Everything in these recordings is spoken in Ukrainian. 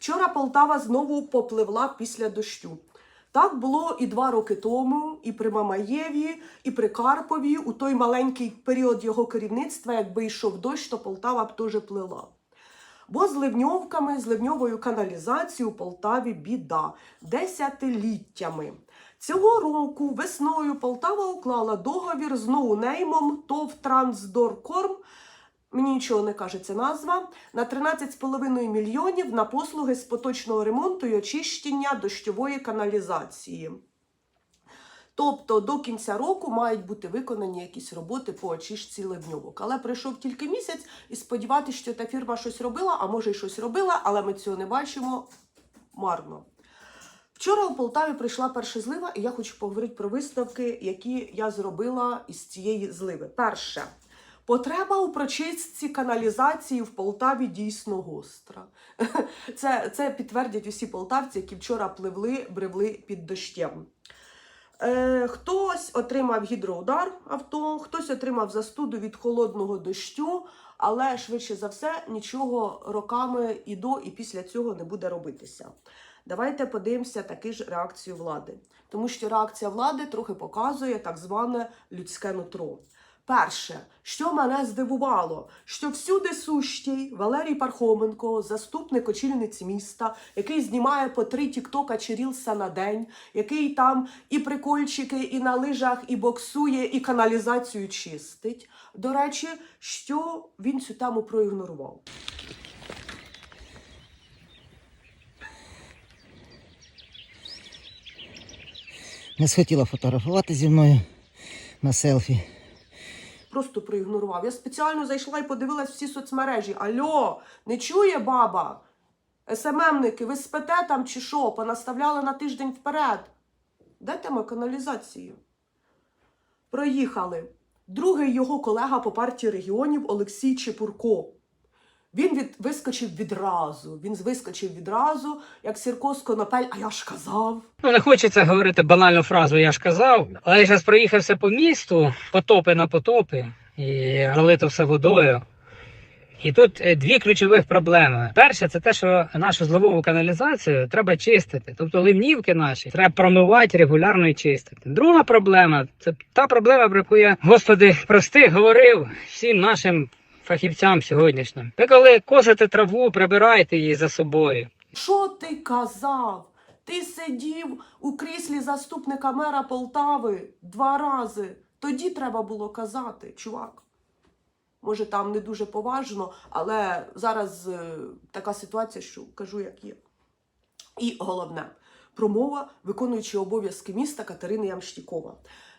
Вчора Полтава знову попливла після дощу. Так було і два роки тому, і при Мамаєві, і при Карпові. У той маленький період його керівництва, якби йшов дощ, то Полтава б теж плила. Бо з ливньовками, з ливньовою каналізацією у Полтаві біда десятиліттями. Цього року весною Полтава уклала договір з ноунеймом ТОВ Трансдоркорм. Мені нічого не каже ця назва на 13,5 мільйонів на послуги з поточного ремонту і очищення дощової каналізації. Тобто до кінця року мають бути виконані якісь роботи по очистці ливньовок. Але пройшов тільки місяць і сподіватися, що та фірма щось робила, а може й щось робила, але ми цього не бачимо марно. Вчора у Полтаві прийшла перша злива, і я хочу поговорити про виставки, які я зробила із цієї зливи. Перше. Потреба у прочистці каналізації в Полтаві дійсно гостра. Це, це підтвердять усі полтавці, які вчора пливли, бревли під дощем. Е, хтось отримав гідроудар авто, хтось отримав застуду від холодного дощу, але швидше за все нічого роками і до, і після цього не буде робитися. Давайте подивимося таку ж реакцію влади. Тому що реакція влади трохи показує так зване людське нутро. Перше, що мене здивувало, що всюди сущий Валерій Пархоменко, заступник очільниці міста, який знімає по три тіктока чи рілса на день, який там і прикольчики, і на лижах, і боксує, і каналізацію чистить. До речі, що він цю тему проігнорував. Не схотіла фотографувати зі мною на селфі. Просто проігнорував. Я спеціально зайшла і подивилась всі соцмережі. Альо, не чує баба? СММники, ви спите там чи що? Понаставляли на тиждень вперед. Де тема каналізації? Проїхали. Другий його колега по партії регіонів Олексій Чепурко. Він від, вискочив відразу. Він вискочив відразу, як Сірко з а я ж казав. Ну, не хочеться говорити банальну фразу, я ж казав, але я зараз проїхався по місту, потопи на потопи, і залито все водою. І тут е, дві ключових проблеми. Перше, це те, що нашу зливову каналізацію треба чистити. Тобто ливнівки наші треба промивати регулярно і чистити. Друга проблема це та проблема, про яку я, господи, прости, говорив всім нашим фахівцям сьогоднішнім. Ви коли косите траву, прибирайте її за собою. Що ти казав? Ти сидів у кріслі заступника мера Полтави два рази. Тоді треба було казати, чувак. Може, там не дуже поважно, але зараз е, така ситуація, що кажу, як є. І головне, промова, виконуючи обов'язки міста Катерини Ямштікова.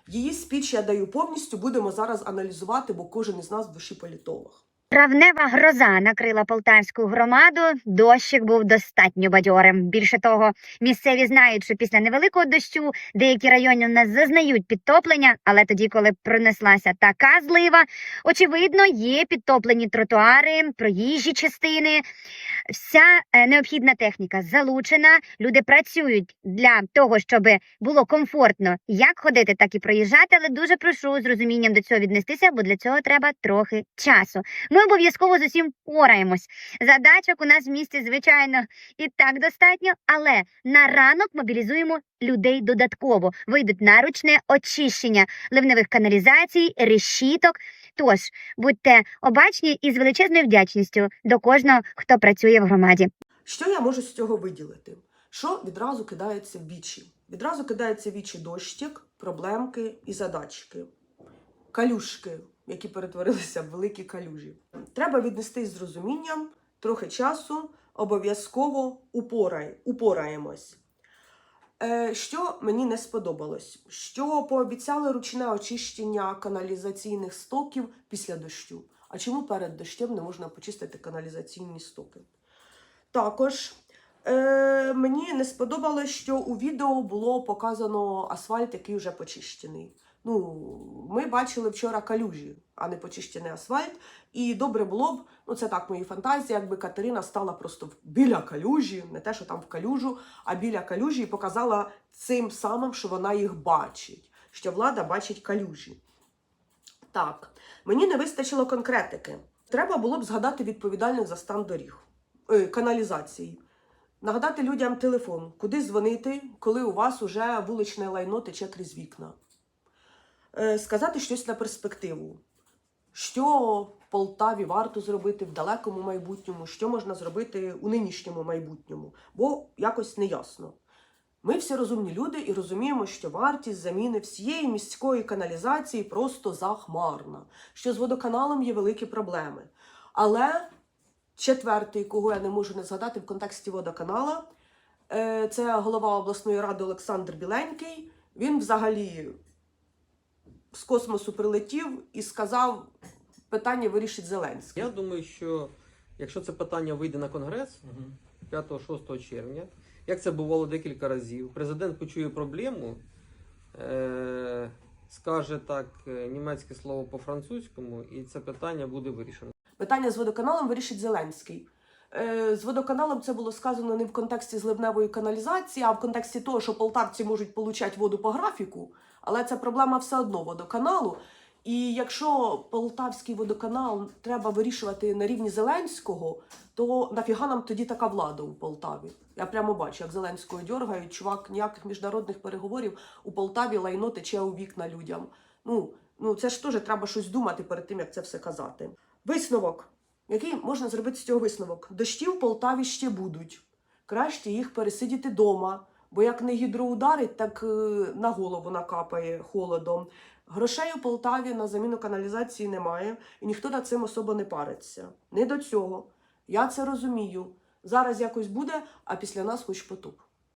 Її спіч я даю повністю, будемо зараз аналізувати, бо кожен із нас в душі політолог. Травнева гроза накрила полтавську громаду. Дощик був достатньо бадьорим. Більше того, місцеві знають, що після невеликого дощу деякі райони у нас зазнають підтоплення, але тоді, коли пронеслася така злива, очевидно, є підтоплені тротуари, проїжджі частини. Вся е, необхідна техніка залучена. Люди працюють для того, щоб було комфортно як ходити, так і проїжджати. Але дуже прошу з розумінням до цього віднестися, бо для цього треба трохи часу. Ми обов'язково з усім пораємось. Задачок у нас в місті, звичайно, і так достатньо, але на ранок мобілізуємо людей додатково. Вийдуть наручне очищення ливневих каналізацій, решіток. Тож будьте обачні і з величезною вдячністю до кожного, хто працює в громаді. Що я можу з цього виділити? Що відразу кидається в вічі? Відразу кидається в вічі дощик, проблемки і задачки. Калюшки, які перетворилися в великі калюжі. Треба віднести з розумінням, трохи часу, обов'язково упорай, упораємось. Е, що мені не сподобалось? Що пообіцяли ручне очищення каналізаційних стоків після дощу. А чому перед дощем не можна почистити каналізаційні стоки? Також е, мені не сподобалось, що у відео було показано асфальт, який вже почищений. Ну, ми бачили вчора калюжі, а не почищений асфальт. І добре було б, ну це так мої фантазії, якби Катерина стала просто біля калюжі, не те, що там в калюжу, а біля калюжі і показала цим самим, що вона їх бачить, що влада бачить калюжі. Так, мені не вистачило конкретики. Треба було б згадати відповідальних за стан доріг, е, каналізації. Нагадати людям телефон, куди дзвонити, коли у вас уже вуличне лайно тече крізь вікна. Е, Сказати щось на перспективу. Що Полтаві варто зробити в далекому майбутньому, що можна зробити у нинішньому майбутньому, бо якось не ясно. Ми всі розумні люди і розуміємо, що вартість заміни всієї міської каналізації просто захмарна, що з водоканалом є великі проблеми. Але четвертий, кого я не можу не згадати в контексті водоканала, е, це голова обласної ради Олександр Біленький. Він взагалі з космосу прилетів і сказав, питання вирішить Зеленський. Я думаю, що якщо це питання вийде на конгрес 5-6 червня, як це бувало декілька разів, президент почує проблему, е- скаже так е, німецьке слово по-французькому, і це питання буде вирішено. Питання з водоканалом вирішить Зеленський. Е, З водоканалом це було сказано не в контексті зливневої каналізації, а в контексті того, що полтавці можуть получати воду по графіку, але це проблема все одно водоканалу. І якщо полтавський водоканал треба вирішувати на рівні Зеленського, то нафіга нам тоді така влада у Полтаві? Я прямо бачу, як Зеленського дьоргають, чувак, ніяких міжнародних переговорів у Полтаві лайно тече у вікна людям. Ну, ну це ж теж треба щось думати перед тим, як це все казати. Висновок. Який можна зробити з цього висновок? Дощі в Полтаві ще будуть. Краще їх пересидіти вдома, бо як не гідроударить, так е, на голову накапає холодом. Грошей у Полтаві на заміну каналізації немає, і ніхто над цим особо не париться. Не до цього. Я це розумію. Зараз якось буде, а після нас хоч потоп.